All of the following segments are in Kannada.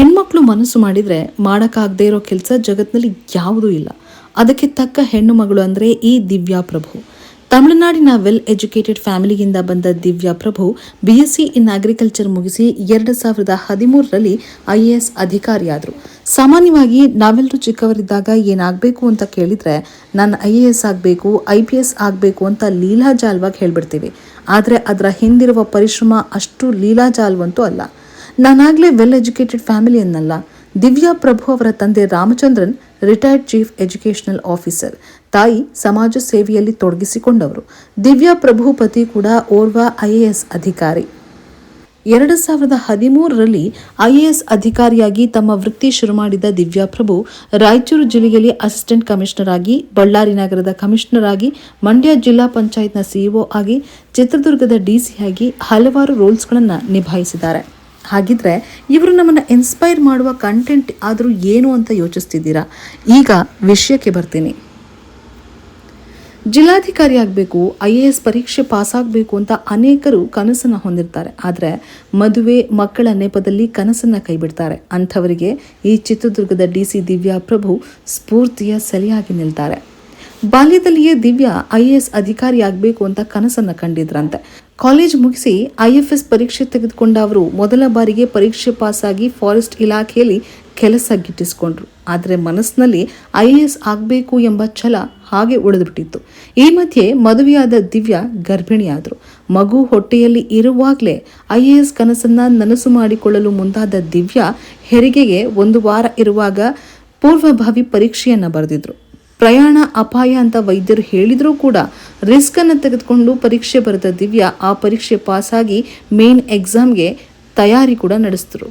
ಹೆಣ್ಮಕ್ಳು ಮನಸ್ಸು ಮಾಡಿದರೆ ಮಾಡೋಕ್ಕಾಗದೇ ಇರೋ ಕೆಲಸ ಜಗತ್ತಿನಲ್ಲಿ ಯಾವುದೂ ಇಲ್ಲ. ಅದಕ್ಕೆ ತಕ್ಕ ಹೆಣ್ಣು ಮಗಳು ಅಂದರೆ ಈ ದಿವ್ಯಾ ಪ್ರಭು. ತಮಿಳುನಾಡಿನ ವೆಲ್ ಎಜುಕೇಟೆಡ್ ಫ್ಯಾಮಿಲಿಯಿಂದ ಬಂದ Divya Prabhu B S C in agriculture ಮುಗಿಸಿ ಎರಡು ಸಾವಿರದ ಹದಿಮೂರರಲ್ಲಿ ಐ ಎ ಎಸ್ ಅಧಿಕಾರಿಯಾದರು. ಸಾಮಾನ್ಯವಾಗಿ ನಾವೆಲ್ಲರೂ ಚಿಕ್ಕವರಿದ್ದಾಗ ಏನಾಗಬೇಕು ಅಂತ ಕೇಳಿದರೆ, ನಾನು ಐ ಎ ಎಸ್ ಆಗಬೇಕು ಐ ಪಿ ಎಸ್ ಆಗಬೇಕು ಅಂತ ಲೀಲಾಜಾಲವಾಗಿ ಹೇಳ್ಬಿಡ್ತೀವಿ. ಆದರೆ ಅದರ ಹಿಂದಿರುವ ಪರಿಶ್ರಮ ಅಷ್ಟು ಲೀಲಾಜಾಲ್ವಂತೂ ಅಲ್ಲ. ನಾನಾಗಲೇ ವೆಲ್ ಎಜುಕೇಟೆಡ್ ಫ್ಯಾಮಿಲಿಯನ್ನಲ್ಲ ದಿವ್ಯಾ ಪ್ರಭು ಅವರ ತಂದೆ Ramachandran retired chief educational officer ತಾಯಿ ಸಮಾಜ ಸೇವೆಯಲ್ಲಿ ತೊಡಗಿಸಿಕೊಂಡವರು. ದಿವ್ಯಾ ಪ್ರಭು ಪತಿ ಕೂಡ ಓರ್ವ ಐಎಎಸ್ ಅಧಿಕಾರಿ. ಎರಡು ಸಾವಿರದ ಹದಿಮೂರರಲ್ಲಿ ಐಎಎಸ್ ಅಧಿಕಾರಿಯಾಗಿ ತಮ್ಮ ವೃತ್ತಿ ಶುರು ಮಾಡಿದ ದಿವ್ಯಾ ಪ್ರಭು ರಾಯಚೂರು ಜಿಲ್ಲೆಯಲ್ಲಿ ಅಸಿಸ್ಟೆಂಟ್ ಕಮಿಷನರ್ ಆಗಿ, ಬಳ್ಳಾರಿ ನಗರದ ಕಮಿಷನರ್ ಆಗಿ, ಮಂಡ್ಯ ಜಿಲ್ಲಾ ಪಂಚಾಯತ್ನ ಸಿಇಒ ಆಗಿ, ಚಿತ್ರದುರ್ಗದ ಡಿಸಿ ಆಗಿ ಹಲವಾರು ರೋಲ್ಸ್ಗಳನ್ನು ನಿಭಾಯಿಸಿದ್ದಾರೆ. ಹಾಗಿದ್ರೆ ಇವರು ನಮ್ಮನ್ನು ಇನ್ಸ್ಪೈರ್ ಮಾಡುವ ಕಂಟೆಂಟ್ ಆದರೂ ಏನು ಅಂತ ಯೋಚಿಸ್ತಿದ್ದೀರಾ? ಈಗ ವಿಷಯಕ್ಕೆ ಬರ್ತೀನಿ. ಜಿಲ್ಲಾಧಿಕಾರಿ ಆಗಬೇಕು ಐ ಎ ಎಸ್ ಪರೀಕ್ಷೆ ಪಾಸಾಗಬೇಕು ಅಂತ ಅನೇಕರು ಕನಸನ್ನು ಹೊಂದಿರ್ತಾರೆ. ಆದರೆ ಮದುವೆ, ಮಕ್ಕಳ ನೆಪದಲ್ಲಿ ಕನಸನ್ನು ಕೈಬಿಡ್ತಾರೆ. ಅಂಥವರಿಗೆ ಈ ಚಿತ್ರದುರ್ಗದ ಡಿ ಸಿ ದಿವ್ಯಾ ಪ್ರಭು ಸ್ಫೂರ್ತಿಯ ಸೆಲೆಯಾಗಿ ನಿಲ್ತಾರೆ. ಬಾಲ್ಯದಲ್ಲಿಯೇ ದಿವ್ಯಾ ಐ ಎ ಎಸ್ ಅಧಿಕಾರಿ ಆಗಬೇಕು ಅಂತ ಕನಸನ್ನು ಕಂಡಿದ್ರಂತೆ. ಕಾಲೇಜ್ ಮುಗಿಸಿ ಐ ಎಫ್ ಎಸ್ ಪರೀಕ್ಷೆ ತೆಗೆದುಕೊಂಡ ಅವರು ಮೊದಲ ಬಾರಿಗೆ ಪರೀಕ್ಷೆ ಪಾಸಾಗಿ ಫಾರೆಸ್ಟ್ ಇಲಾಖೆಯಲ್ಲಿ ಕೆಲಸ ಗಿಟ್ಟಿಸಿಕೊಂಡ್ರು. ಆದರೆ ಮನಸ್ಸಿನಲ್ಲಿ ಐ ಎ ಎಸ್ ಆಗಬೇಕು ಎಂಬ ಛಲ ಹಾಗೆ ಉಳಿದುಬಿಟ್ಟಿತ್ತು. ಈ ಮಧ್ಯೆ ಮದುವೆಯಾದ ದಿವ್ಯಾ ಗರ್ಭಿಣಿಯಾದರು. ಮಗು ಹೊಟ್ಟೆಯಲ್ಲಿ ಇರುವಾಗಲೇ ಐ ಎ ಎಸ್ ಕನಸನ್ನು ನನಸು ಮಾಡಿಕೊಳ್ಳಲು ಮುಂದಾದ ದಿವ್ಯಾ ಹೆರಿಗೆಗೆ ಒಂದು ವಾರ ಇರುವಾಗ ಪೂರ್ವಭಾವಿ ಪರೀಕ್ಷೆಯನ್ನು ಬರೆದಿದ್ರು. ಪ್ರಯಾಣ ಅಪಾಯ ಅಂತ ವೈದ್ಯರು ಹೇಳಿದರೂ ಕೂಡ ರಿಸ್ಕನ್ನು ತೆಗೆದುಕೊಂಡು ಪರೀಕ್ಷೆ ಬರೆದ ದಿವ್ಯಾ ಆ ಪರೀಕ್ಷೆ ಪಾಸಾಗಿ ಮೇನ್ ಎಕ್ಸಾಮ್ಗೆ ತಯಾರಿ ಕೂಡ ನಡೆಸಿದ್ರು.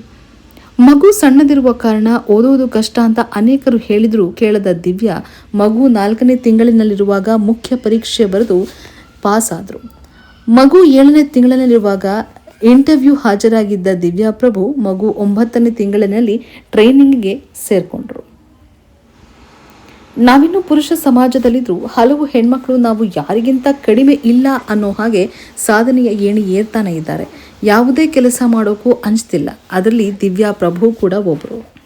ಮಗು ಸಣ್ಣದಿರುವ ಕಾರಣ ಓದೋದು ಕಷ್ಟ ಅಂತ ಅನೇಕರು ಹೇಳಿದ್ರು ಕೇಳದ ದಿವ್ಯಾ. ಮಗು ನಾಲ್ಕನೇ ತಿಂಗಳಿನಲ್ಲಿರುವಾಗ ಮುಖ್ಯ ಪರೀಕ್ಷೆ ಬರೆದು ಪಾಸ್ ಆದರು ಮಗು ಏಳನೇ ತಿಂಗಳಿನಲ್ಲಿರುವಾಗ ಇಂಟರ್ವ್ಯೂ ಹಾಜರಾಗಿದ್ದ ದಿವ್ಯಾ ಪ್ರಭು ಮಗು ಒಂಬತ್ತನೇ ತಿಂಗಳಿನಲ್ಲಿ ಟ್ರೈನಿಂಗ್ಗೆ ಸೇರಿಕೊಂಡ್ರು. ನಾವಿನ್ನು ಪುರುಷ ಸಮಾಜದಲ್ಲಿದ್ದರೂ ಹಲವು ಹೆಣ್ಮಕ್ಳು ನಾವು ಯಾರಿಗಿಂತ ಕಡಿಮೆ ಇಲ್ಲ ಅನ್ನೋ ಹಾಗೆ ಸಾಧನೆಯ ಏಣಿ ಏರ್ತಾನೆ ಇದ್ದಾರೆ. ಯಾವುದೇ ಕೆಲಸ ಮಾಡೋಕ್ಕೂ ಅಂಜ್ತಿಲ್ಲ ಅದರಲ್ಲಿ ದಿವ್ಯಾ ಪ್ರಭು ಕೂಡ ಒಬ್ಬರು